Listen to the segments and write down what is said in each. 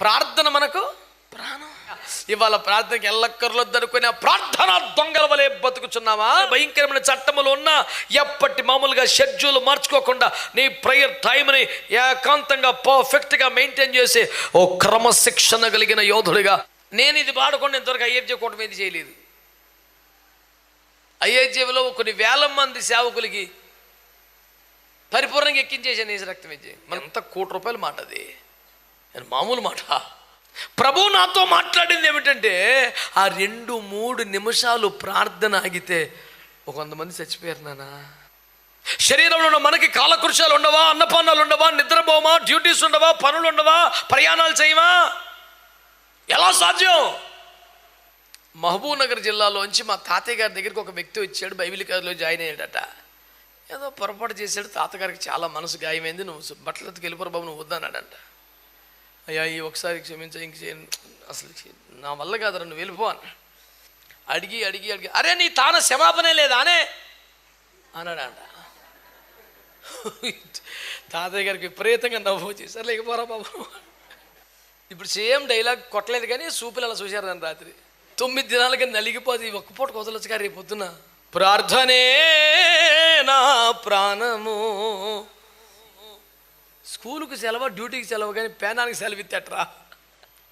ప్రార్థన మనకు ప్రాణం. ఇవాళ ప్రార్థనకి ఎల్లక్కర్లొద్దు అనుకునే ప్రార్థన దొంగల వలె బతుకుచున్నావా? భయంకరమైన చట్టములు ఉన్నా ఎప్పటి మామూలుగా షెడ్యూల్ మార్చుకోకుండా నీ ప్రేయర్ టైంని ఏకాంతంగా పర్ఫెక్ట్గా మెయింటైన్ చేసి ఓ క్రమశిక్షణ కలిగిన యోధుడిగా. నేను ఇది పాడకుండా ఇంతవరకు ఐఎఫ్జే కూటమి ఏది చేయలేదు. ఐఎఫ్జేలో కొన్ని వేల మంది సేవకులకి పరిపూర్ణంగా ఎక్కించేసాను ఈ రక్తం ఇచ్చి మనంతా కోటి రూపాయలు మాట అది. అని మామూలు మాట. ప్రభు నాతో మాట్లాడింది ఏమిటంటే ఆ రెండు మూడు నిమిషాలు ప్రార్థన ఆగితే కొంతమంది చచ్చిపోయారు నానా శరీరంలో ఉన్న మనకి కాలకృషాలు ఉండవా అన్నపానాలు ఉండవా నిద్రపోమా డ్యూటీస్ ఉండవా పనులు ఉండవా ప్రయాణాలు చేయమా ఎలా సాధ్యం? మహబూబ్ నగర్ జిల్లాలోంచి మా తాతయ్య గారి దగ్గరికి ఒక వ్యక్తి వచ్చాడు బైబిల్ కాదులో జాయిన్ అయ్యాడట. ఏదో పొరపాటు చేశాడు తాతగారికి చాలా మనసు గాయమైంది నువ్వు బట్టలకి వెళ్ళిపోరు బాబు నువ్వు వద్దన్నాడంట. అయ్యా ఈ ఒకసారి క్షమించ ఇంక చేయను. అసలు నా వల్ల కాదు నువ్వు వెళ్ళిపో అని. అడిగి అడిగి అడిగి అరే నీ తాన క్షమాపణ లేదా అనే? అన్నాడంట. తాతయ్య గారికి విపరీతంగా నవ్వు చేశారు లేకపోరా బాబు. ఇప్పుడు సేమ్ డైలాగ్ కొట్టలేదు కానీ సూపులు అలా చూశారు దాన్ని రాత్రి. తొమ్మిది దినాలకి నలిగిపోతే ఒక్క పూట కొదలొచ్చు గారు రేపు పొద్దున ప్రార్థనే నా ప్రాణము. స్కూలుకు సెలవు డ్యూటీకి సెలవు కానీ పేనానికి సెలవు ఇత్తట్రా?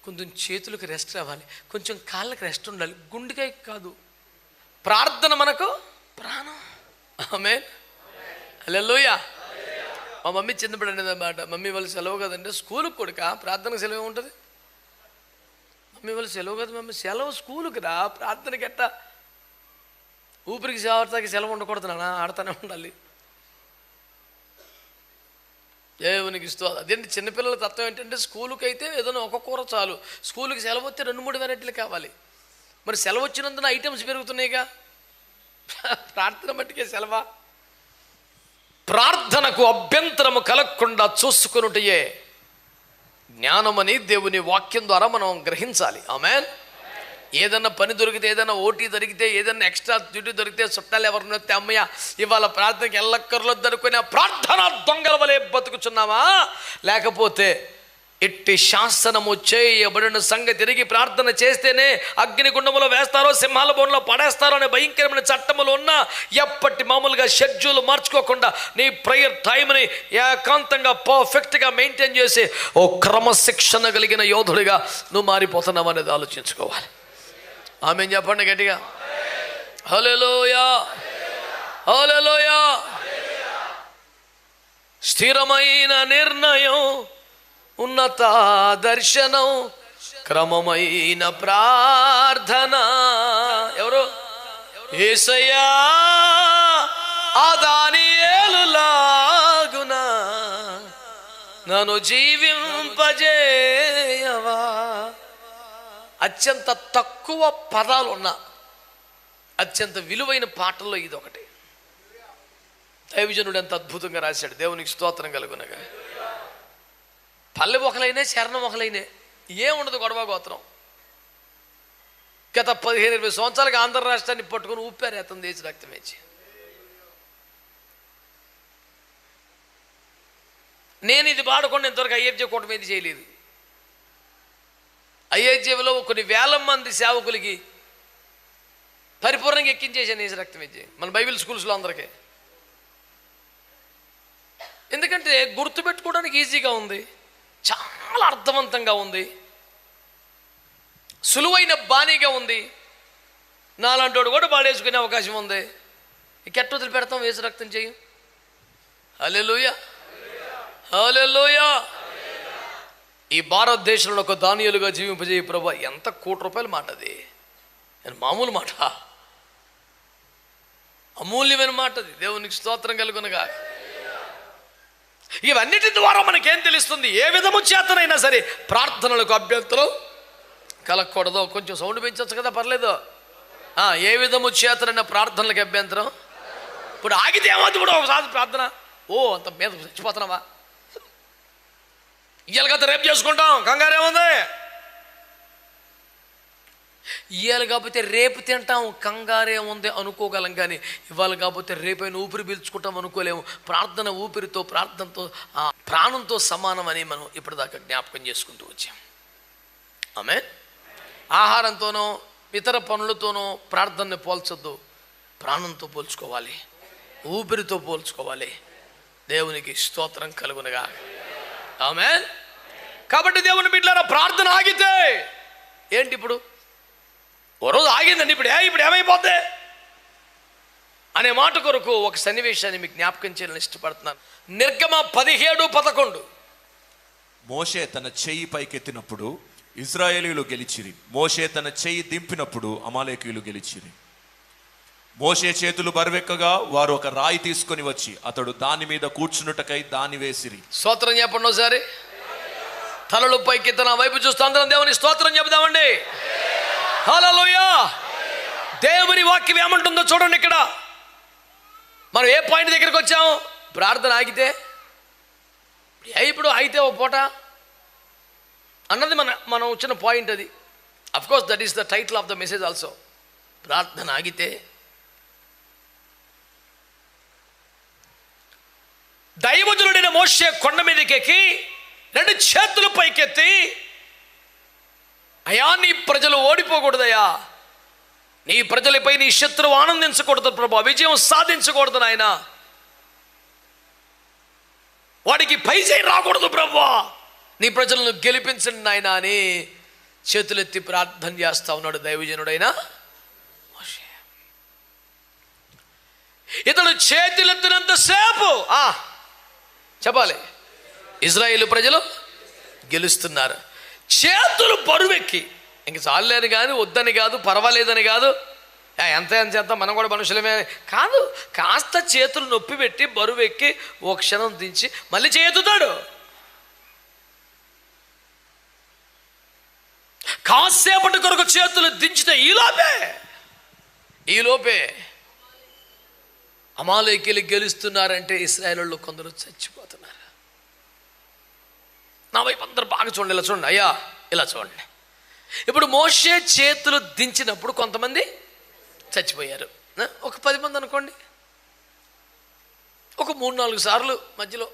కొంచెం చేతులకు రెస్ట్ రావాలి. కొంచెం కాళ్ళకి రెస్ట్ ఉండాలి. గుండెకాయ కాదు. ప్రార్థన మనకు ప్రాణం. ఆమె హలోయ మా మమ్మీ చిన్నప్పుడు అన్నమాట మమ్మీ వాళ్ళు సెలవు కదంటే స్కూల్కి కొడుక ప్రార్థనకు సెలవు ఉంటుంది మమ్మీ వాళ్ళు సెలవు కదా మమ్మీ. సెలవు స్కూల్కి రా. ప్రార్థనకి ఎట్టా? ఊపిరికి సేవతాకి సెలవు ఉండకూడదు నాన్న. ఆడుతూనే ఉండాలి. దేవునికి ఇస్తూ అదేంటి చిన్నపిల్లల తత్వం ఏంటంటే స్కూల్కి అయితే ఏదైనా ఒక కూర చాలు. స్కూల్కి సెలవు వస్తే రెండు మూడు వెరైటీలు కావాలి. మరి సెలవు వచ్చినందున ఐటమ్స్ పెరుగుతున్నాయిగా? ప్రార్థన మట్టికే సెలవా? ప్రార్థనకు అభ్యంతరము కలగకుండా చూసుకునుటయే జ్ఞానమని దేవుని వాక్యం ద్వారా మనం గ్రహించాలి. ఆమెన్. ఏదన్నా పని దొరికితే ఏదైనా ఓటీ దొరికితే ఏదైనా ఎక్స్ట్రా డ్యూటీ దొరికితే చుట్టాలు ఎవరిని వస్తే అమ్మయ్య ఇవాళ ప్రార్థనకి ఎల్లక్కర్లో దొరుకునే ప్రార్థన దొంగల వలె బతుకుచున్నావా? లేకపోతే ఎట్టి శాసనము చేయబడిన సంగతి తిరిగి ప్రార్థన చేస్తేనే అగ్నిగుండములో వేస్తారో సింహాల బోన్లో పడేస్తారో అనే భయంకరమైన చట్టములు ఉన్నా ఎప్పటి మామూలుగా షెడ్యూల్ మార్చుకోకుండా నీ ప్రేయర్ టైంని ఏకాంతంగా పర్ఫెక్ట్గా మెయింటైన్ చేసి ఓ క్రమశిక్షణ కలిగిన యోధుడిగా నువ్వు మారిపోతున్నావు అనేది ఆలోచించుకోవాలి. ఆమె చెప్పండి గట్టిగా. హలోయా హలోయా స్థిరమైన నిర్ణయం ఉన్నత దర్శనం క్రమమైన ప్రార్థన. ఎవరు? ఏసయ్యా ఆదానియేలులాగునా నన్ను జీవింపజేయవా? అత్యంత తక్కువ పదాలు ఉన్న అత్యంత విలువైన పాటల్లో ఇది ఒకటి దైవజనుడు ఎంత అద్భుతంగా రాశాడు. దేవునికి స్తోత్రం కలుగునగా. పల్లె ఒకలైనే శరణం ఒకలైనే ఏముండదు గొడవ గోత్రం. గత పదిహేను ఇరవై సంవత్సరాలకు ఆంధ్ర రాష్ట్రాన్ని పట్టుకుని ఊపారు అతను దేశ రక్తం నేను ఇది పాడకుండా ఇంతవరకు అయ్యప్ప కూటమి ఏది చేయలేదు. ఐఐజీవిలో కొన్ని వేల మంది సేవకులకి పరిపూర్ణంగా ఎక్కించేసాను నీసు రక్తం ఇచ్చి. మన బైబిల్ స్కూల్స్లో అందరికీ. ఎందుకంటే గుర్తుపెట్టుకోవడానికి ఈజీగా ఉంది. చాలా అర్థవంతంగా ఉంది. సులువైన బాణీగా ఉంది. నాలాంటోడు కూడా పాడేసుకునే అవకాశం ఉంది. ఇకెట్ట వదిలి పెడతాం వేసి రక్తం చేయం. హలెలుయ హలెలుయ ఈ భారతదేశంలో ఒక దానియులుగా జీవింపజేయ ప్రభా ఎంత కోటి రూపాయల మాట అది? మామూలు మాట. అమూల్యమైన మాట అది. దేవునికి స్తోత్రం కలుగునగా. ఇవన్నిటి ద్వారా మనకేం తెలుస్తుంది? ఏ విధము చేతనైనా సరే ప్రార్థనలకు అభ్యర్థులు కలగకూడదు. కొంచెం సౌండ్ పెంచవచ్చు కదా పర్లేదు. ఏ విధము చేతనైన ప్రార్థనలకు అభ్యంతరం. ఇప్పుడు ఆగితే ఏమవుతుంది ఇప్పుడు ఒకసారి ప్రార్థన? ఓ అంత మీద చచ్చిపోతున్నావా? ఇవాళ రేపు చేసుకుంటాం. కంగారు ఏముంది? ఇవాళ కాకపోతే రేపు తింటాం. కంగారే ఉంది అనుకోగలం కానీ ఇవాళ కాకపోతే రేపైనా ఊపిరి పీల్చుకుంటాం అనుకోలేము. ప్రార్థన ఊపిరితో ప్రార్థనతో ఆ ప్రాణంతో సమానం అని మనం ఇప్పటిదాకా జ్ఞాపకం చేసుకుంటూ వచ్చాం. ఆమె ఆహారంతోనో ఇతర పనులతోనో ప్రార్థనని పోల్చొద్దు. ప్రాణంతో పోల్చుకోవాలి. ఊపిరితో పోల్చుకోవాలి. దేవునికి స్తోత్రం కలుగునగా ఆమె కాబట్టి దేవుని బిడ్డలారా ప్రార్థన ఆగితే ఏంటి ఇప్పుడు? ఓ రోజు ఆగిందండి ఇప్పుడు ఏ ఇప్పుడు ఏమైపోద్ది? అనే మాట కొరకు ఒక సన్నివేశాన్ని మీకు జ్ఞాపకం చేయాలని ఇష్టపడుతున్నాను. నిర్గమ పదిహేడు పదకొండు. మోషే తన చెయ్యి పైకెత్తినప్పుడు ఇజ్రాయేలీలు గెలిచిరి. మోషే తన చెయ్యి దింపినప్పుడు అమాలేకీయులు గెలిచిరి. మోసే చేతులు బరువెక్కగా వారు ఒక రాయి తీసుకొని వచ్చి అతడు దాని మీద కూర్చున్నటకై దాని వేసిరి. స్తోత్రం చెప్పండి ఒకసారి. తలలు పైకి తన వైపు చూస్తూ అందరం దేవుని స్తోత్రం చెబుదామండి. హలోయా దేవుని వాక్యం ఏమంటుందో చూడండి ఇక్కడ. మనం ఏ పాయింట్ దగ్గరికి వచ్చాము? ప్రార్థన ఆగితే. ఇప్పుడు ఆగితే ఓ పూట. అన్నది మన మనం వచ్చిన పాయింట్ అది. Of course that is the title of the message also ప్రార్థన ఆగితే దైవజనుడైన మోసే కొండ మీదకెక్కి రెండు చేతులు పైకెత్తి అయా నీ ప్రజలు ఓడిపోకూడదయా నీ ప్రజలపై నీ శత్రువు ఆనందించకూడదు ప్రభా. విజయం సాధించకూడదు నాయన. వాడికి పైసే రాకూడదు ప్రభా. నీ ప్రజలను గెలిపించండి నాయన అని చేతులెత్తి ప్రార్థన చేస్తా ఉన్నాడు దైవజనుడైన ఇతడు చేతులెత్తినంతసేపు ఆ చెప్పాలి. ఇజ్రాయేల్ ప్రజలు గెలుస్తున్నారు. చేతులు బరువెక్కి. ఇంక చాలేని కానీ వద్దని కాదు పర్వాలేదని కాదు. ఎంత ఎంత చేద్దాం? మనం కూడా మనుషులమే. కాదు కాస్త చేతులు నొప్పి పెట్టి బరువెక్కి ఓ క్షణం దించి మళ్ళీ చేతుతాడు. కాసేపటి కొరకు చేతులు దించితే ఈలోపే ఈలోపే అమాలేకీలు గెలుస్తున్నారంటే ఇస్రాయేల్లో కొందరు చచ్చిపోతున్నారు. నా వైపు అందరు బాగా చూడండి ఇలా చూడండి అయ్యా ఇలా చూడండి. ఇప్పుడు మోషే చేతులు దించినప్పుడు కొంతమంది చచ్చిపోయారు. ఒక పది మంది అనుకోండి. ఒక మూడు నాలుగు సార్లు మధ్యలో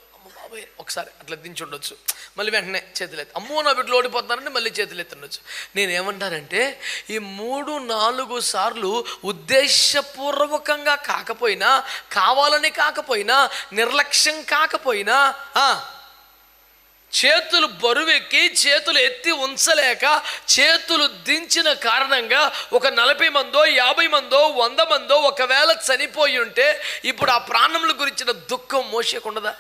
బాబాయ్ ఒకసారి అట్లా దించి ఉండొచ్చు. మళ్ళీ వెంటనే చేతులు ఎత్తి అమ్మో నా బిడ్డలు ఓడిపోతున్నారని మళ్ళీ చేతులు ఎత్తుండొచ్చు నేను ఏమంటానంటే ఈ మూడు నాలుగు సార్లు ఉద్దేశపూర్వకంగా కాకపోయినా కావాలని కాకపోయినా నిర్లక్ష్యం కాకపోయినా చేతులు బరువెక్కి చేతులు ఎత్తి ఉంచలేక చేతులు దించిన కారణంగా ఒక నలభై మందో యాభై మందో వంద మందో ఒకవేళ చనిపోయి ఉంటే ఇప్పుడు ఆ ప్రాణముల గురించిన దుఃఖం మోసేకుండదా?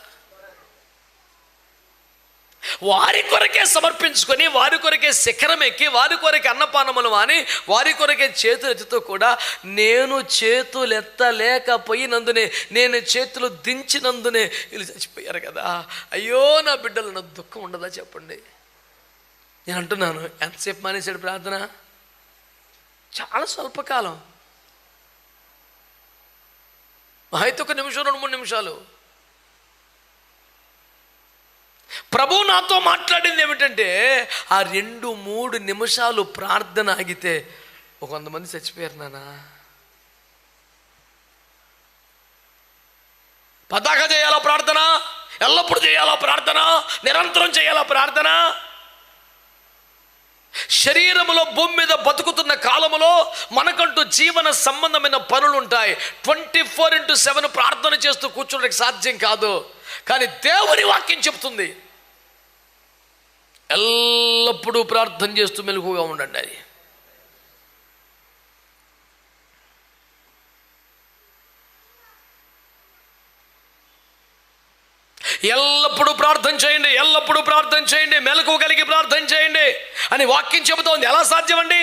వారి కొరకే సమర్పించుకొని వారి కొరకే శిఖరం ఎక్కి వారి కొరకే అన్నపానములు అని వారి కొరకే చేతులు ఎత్తుతూ కూడా నేను చేతులు ఎత్తలేకపోయినందునే నేను చేతులు దించినందునే. వీళ్ళు చచ్చిపోయారు కదా. అయ్యో నా బిడ్డలు నా దుఃఖం ఉండదా చెప్పండి. నేను అంటున్నాను ఎంతసేపు మానేశాడు ప్రార్థన? చాలా స్వల్పకాలం. అయితే ఒక నిమిషం రెండు మూడు నిమిషాలు. ప్రభు నాతో మాట్లాడింది ఏమిటంటే ఆ రెండు మూడు నిమిషాలు ప్రార్థన ఆగితే ఒక చచ్చిపోయారు నానా పతాక చేయాలా ప్రార్థన? ఎల్లప్పుడు చేయాలా ప్రార్థన? నిరంతరం చేయాలా ప్రార్థన? శరీరములో భూమి మీద బతుకుతున్న కాలములో మనకంటూ జీవన సంబంధమైన పనులు ఉంటాయి ట్వంటీ ఫోర్ ఇంటూ సెవెన్ ప్రార్థన చేస్తూ కూర్చోడానికి సాధ్యం కాదు. కానీ దేవుని వాక్యం చెప్తుంది ఎల్లప్పుడూ ప్రార్థన చేస్తూ మెలకుగా ఉండండి అది. ఎల్లప్పుడూ ప్రార్థన చేయండి ఎల్లప్పుడూ ప్రార్థన చేయండి మెలకు కలిగి ప్రార్థన చేయండి అని వాక్యం చెబుతోంది. ఎలా సాధ్యమండి?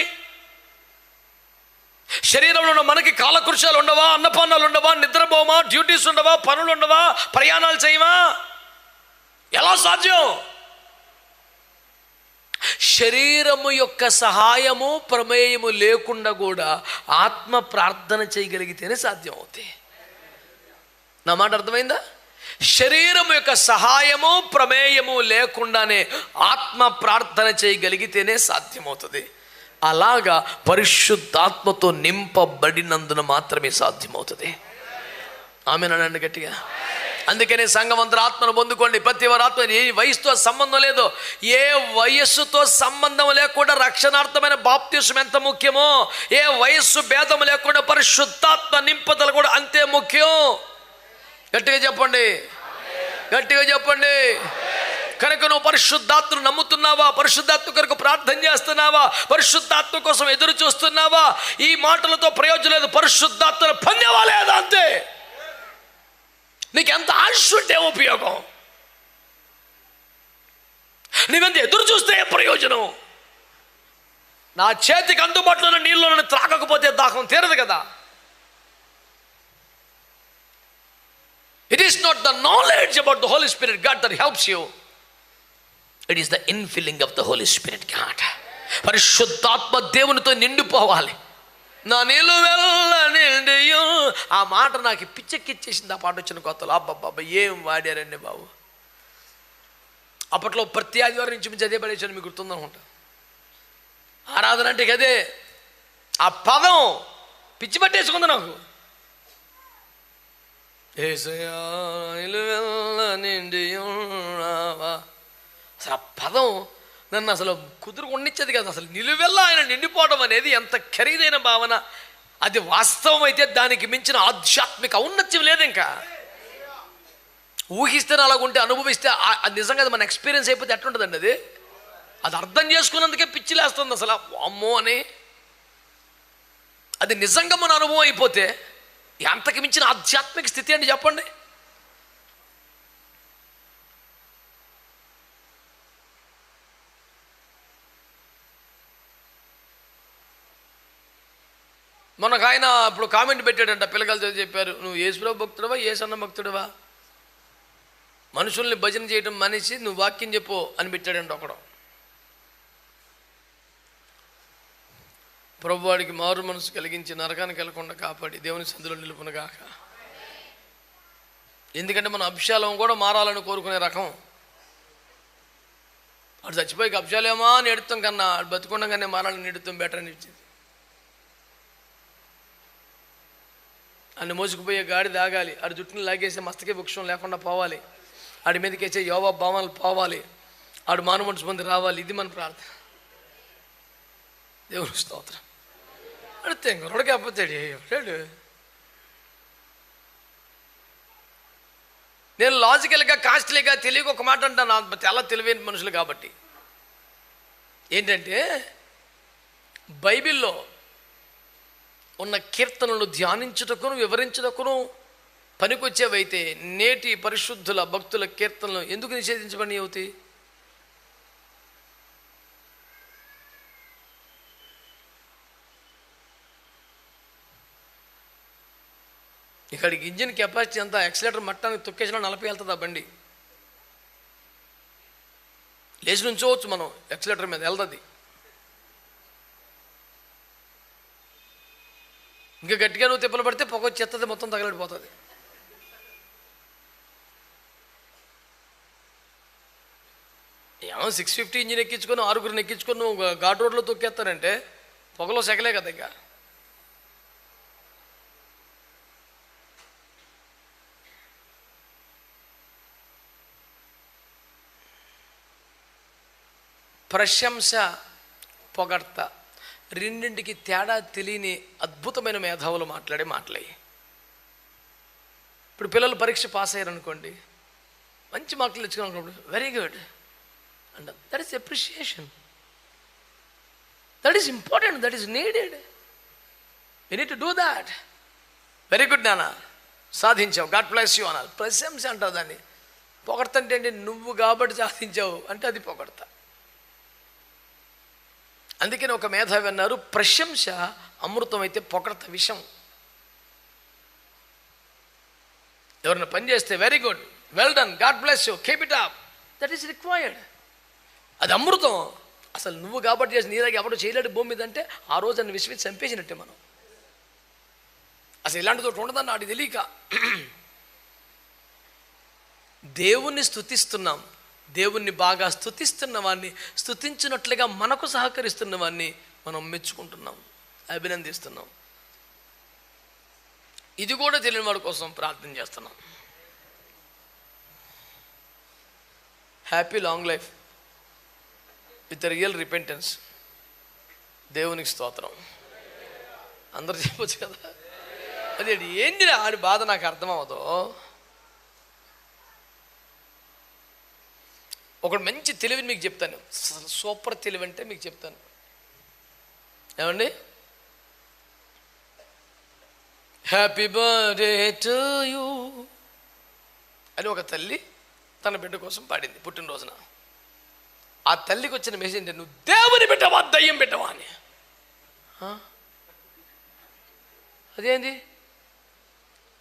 శరీరంలో ఉన్న మనకి కాలకృషాలు ఉండవా? అన్నపానాలు ఉండవా? నిద్రపోమా డ్యూటీస్ ఉండవా? పనులు ఉండవా? ప్రయాణాలు చేయవా ఎలా సాధ్యం? శరీరము యొక్క సహాయము ప్రమేయము లేకుండా కూడా ఆత్మ ప్రార్థన చేయగలిగితేనే సాధ్యం అవుతాయి నా మాట అర్థమైందా? శరీరం యొక్క సహాయము ప్రమేయము లేకుండానే ఆత్మ ప్రార్థన చేయగలిగితేనే సాధ్యమవుతుంది అలాగా పరిశుద్ధాత్మతో నింపబడినందున మాత్రమే సాధ్యమవుతుంది. ఆమె అనండి గట్టిగా. అందుకనే సంఘమంతర ఆత్మను పొందుకోండి. ప్రతి వారి ఆత్మ ఏ వయసుతో సంబంధం లేదు. ఏ వయస్సుతో సంబంధం లేకుండా రక్షణార్థమైన బాప్తిసం ఎంత ముఖ్యమో ఏ వయస్సు భేదం లేకుండా పరిశుద్ధాత్మ నింపదలు కూడా అంతే ముఖ్యం. గట్టిగా చెప్పండి. గట్టిగా చెప్పండి. కనుక నువ్వు పరిశుద్ధాత్మను నమ్ముతున్నావా? పరిశుద్ధాత్మ కొరకు ప్రార్థన చేస్తున్నావా? పరిశుద్ధాత్మ కోసం ఎదురు చూస్తున్నావా? ఈ మాటలతో ప్రయోజనం లేదు. పరిశుద్ధాత్మను పొందేవా లేదా అంతే? నీకెంత ఆశ ఉంటే ఉపయోగం? నీవెంత ఎదురు చూస్తే ప్రయోజనం? నా చేతికి అందుబాటులో ఉన్న నీళ్ళు త్రాగకపోతే దాహం తీరదు కదా? It is not the knowledge about the Holy Spirit God that helps you it is the infilling of the Holy Spirit God పరిశుద్ధాత్మ దేవునితో నిండిపోవాలి. నా నిలువెల్ల నిండియు. ఆ మాట నాకు పిచ్చెక్కిచ్చేసింది. ఆ పాట వచ్చిన కొత్తలో. అబ్బాబ్బా ఏం వాడారండి బాబు? అప్పట్లో ప్రతి ఆదివారం నుంచి మించి అదే పడేసాను మీకు గుర్తుందనుకుంటా. ఆరాధన అంటే ఇక అదే ఆ పదం పిచ్చి పట్టేసుకుంది నాకు. ఏసయ్యా అసలు ఆ పదం నన్ను అసలు కుదురు ఉండిచ్చేది కదా. అసలు నిలువెల్లా ఆయన నిండిపోవడం అనేది ఎంత ఖరీదైన భావన. అది వాస్తవం అయితే దానికి మించిన ఆధ్యాత్మిక ఔన్నత్యం లేదు ఇంకా. ఊహిస్తే అలాగుంటే అనుభవిస్తే అది నిజంగా అది మన ఎక్స్పీరియన్స్ అయిపోతే ఎట్లుంటుందండి అది? అది అర్థం చేసుకున్నందుకే పిచ్చిలేస్తుంది అసలు. అమ్మో అని. అది నిజంగా మన అనుభవం అయిపోతే ఎంతకు మించిన ఆధ్యాత్మిక స్థితి అండి చెప్పండి. మనకు ఆయన ఇప్పుడు కామెంట్ పెట్టాడంట పిల్లకాయలతో చెప్పారు నువ్వు యేసుప్రభు భక్తుడవా ఏసన్న భక్తుడవా? మనుషుల్ని భజన చేయడం మనిషి నువ్వు వాక్యం చెప్పు అని పెట్టాడంట ఒకడు. ప్రభు వాడికి మారు మనసు కలిగించి నరకానికి వెళ్ళకుండా కాపాడి దేవుని సందులో నిలుపునగాక ఎందుకంటే మన అభిషాలం కూడా మారాలని కోరుకునే రకం. అటు చచ్చిపోయి అభిషాలేమో అని ఎడుతాం కన్నా బతుకుండగానే మారాలని ఎడుతాం బెటర్ అని అన్ని మోసుకుపోయే గాడి దాగాలి. ఆడి జుట్టుని లాగేసే మస్తకే వృక్షం లేకుండా పోవాలి. ఆడి మీదకి వచ్చే యోవా భావాలు పోవాలి. ఆడు మానవ మనసు మంది రావాలి. ఇది మన ప్రార్థన. దేవుని స్తోత్రం. అడితే ఇంకొకడు కాకపోతే ఎవడాడు నేను లాజికల్గా కాస్ట్లీగా తెలియక ఒక మాట అంటాను. చాలా తెలివైన మనుషులు కాబట్టి. ఏంటంటే బైబిల్లో ఉన్న కీర్తనలు ధ్యానించుటకును వివరించుటకును పనికొచ్చేవైతే నేటి పరిశుద్ధుల భక్తుల కీర్తనలు ఎందుకు నిషేధించబడి అవుతాయి ఇక్కడికి ఇంజిన్ కెపాసిటీ అంతా ఎక్సలేటర్ మట్టానికి తొక్కేసినా నలభై వెళ్తుంది ఆ బండి? లేచి నుంచోవచ్చు మనం ఎక్సలేటర్ మీద వెళ్తుంది. ఇంకా గట్టిగా నువ్వు తిప్పలు పడితే పొగ చెత్తది మొత్తం తగలడిపోతుంది. ఏమో సిక్స్ ఫిఫ్టీ ఇంజిన్ ఎక్కించుకొని ఆరుగురిని ఎక్కించుకొని నువ్వు ఘాట్ రోడ్లో తొక్కేస్తానంటే పొగలో సెగలే కదా ఇంకా. ప్రశంస పొగడ్త. రెండింటికి తేడా తెలియని అద్భుతమైన మేధావులు మాట్లాడే మాటలయ్యి ఇప్పుడు పిల్లలు పరీక్ష పాస్ అయ్యారనుకోండి మంచి మార్కులు తెచ్చుకోవాలనుకోండి very good and that is appreciation that is important that is needed you need do that very good నాన్న సాధించావు. గాడ్ ప్లస్ యూ అనాలి. ప్రశంస అంటారు దాన్ని. పొగడతంటే నువ్వు కాబట్టి సాధించావు. అంటే అది పొగడతా. అందుకని ఒక మేధావి అన్నారు ప్రశంస అమృతం అయితే పొగడత విషం. ఎవరైనా పని చేస్తే very good well done God bless you keep it up that is required అది అమృతం. అసలు నువ్వు కాబట్టి చేసి నీలాగా దగ్గర ఎవరు చేయలేడు భూమి మీద అంటే ఆ రోజు అన్ని విశ్వసి చంపేసినట్టే మనం. అసలు ఇలాంటి తోటి ఉండదని నాటి తెలియక. దేవుణ్ణి స్తుతిస్తున్నాం. దేవుణ్ణి బాగా స్తుతిస్తున్న వాడిని స్థుతించినట్లుగా మనకు సహకరిస్తున్న వాడిని మనం మెచ్చుకుంటున్నాం అభినందిస్తున్నాం. ఇది కూడా తెలియని వాడి కోసం ప్రార్థన చేస్తున్నాం. Happy long life with real repentance దేవునికి స్తోత్రం. అందరు చెప్పొచ్చు కదా? అదే ఏంది ఆడి బాధ నాకు అర్థమవుతో ఒకడు మంచి తెలివిని మీకు చెప్తాను. సూపర్ తెలివి అంటే మీకు చెప్తాను. ఏమండి? హ్యాపీ బర్త్డే టు యూ అని ఒక తల్లి తన బిడ్డ కోసం పాడింది పుట్టినరోజున. ఆ తల్లికి వచ్చిన మెసేజ్ ఏంటంటే నువ్వు దేవుని బిడ్డవా దయ్యం బిడ్డవా అని. అదేంది?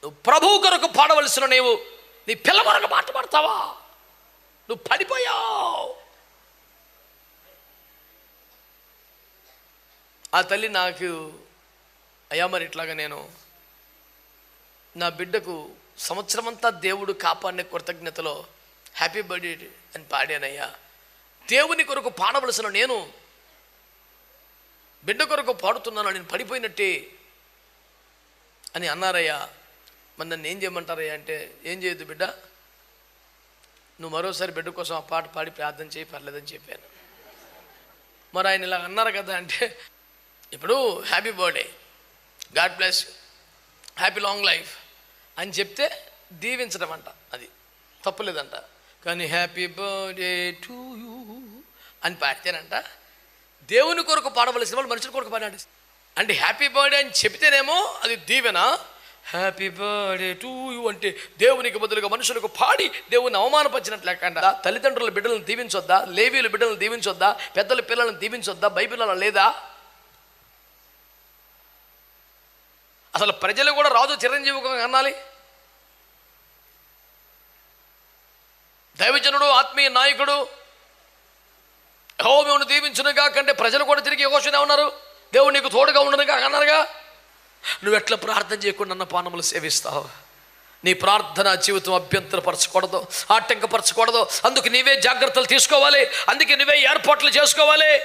నువ్వు ప్రభు కొరకు పాడవలసిన నీవు నీ పిల్ల కొరకు మాట్లాడతావా పాడతావా? నువ్వు పడిపోయావు. ఆ తల్లి నాకు అయ్యా మరి ఇట్లాగా నేను నా బిడ్డకు సంవత్సరమంతా దేవుడు కాపాడిన కృతజ్ఞతలో హ్యాపీ బర్త్డే అని పాడానయ్యా. దేవుని కొరకు పాడవలసిన నేను బిడ్డ కొరకు పాడుతున్నాను నేను పడిపోయినట్టే అని అన్నారయ్యా. మరి నన్ను ఏం చేయమంటారయ్యా అంటే ఏం చేయొద్దు బిడ్డ? నువ్వు మరోసారి బిడ్డ కోసం ఆ పాట పాడి ప్రార్థన చేయి పర్లేదని చెప్పాను. మరి ఆయన ఇలా అన్నారు కదా అంటే ఇప్పుడు happy birthday God bless happy long life అని చెప్తే దీవించడం అంట అది. తప్పులేదంట. కానీ హ్యాపీ బర్త్డే టు యూ అని పాడితేనంట దేవుని కొరకు పాడవలసిన వాళ్ళు మనుషుల కొరకు పాడాడు. అంటే హ్యాపీ బర్త్డే అని చెప్తేనేమో అది దీవెన హ్యాపీ బర్త్డే టు యూ అంటే దేవునికి బదులుగా మనుషులకు పాడి దేవుని అవమానపరిచినట్లు లేకుండా తల్లిదండ్రుల బిడ్డలను దీవించొద్దా? లేవీలు బిడ్డలను దీవించొద్దా? పెద్దల పిల్లలను దీవించొద్దా? బైబిల్ అలా లేదా? అసలు ప్రజలు కూడా రాజు చిరంజీవిగా అనాలి? దైవజనుడు ఆత్మీయ నాయకుడు హోమేవుని దీవించునుగా కంటే ప్రజలు కూడా తిరిగి యహోషనే ఉన్నారు. దేవుడు నీకు తోడుగా ఉండనుగా అన్నారుగా? నువ్వు ఎట్లా ప్రార్థన చేయకుండా అన్న పానములు సేవిస్తావు? నీ ప్రార్థన జీవితం అభ్యంతరపరచకూడదు ఆటంకపరచకూడదు. అందుకు నీవే జాగ్రత్తలు తీసుకోవాలి అందుకే నువ్వే ఏర్పాట్లు చేసుకోవాలి.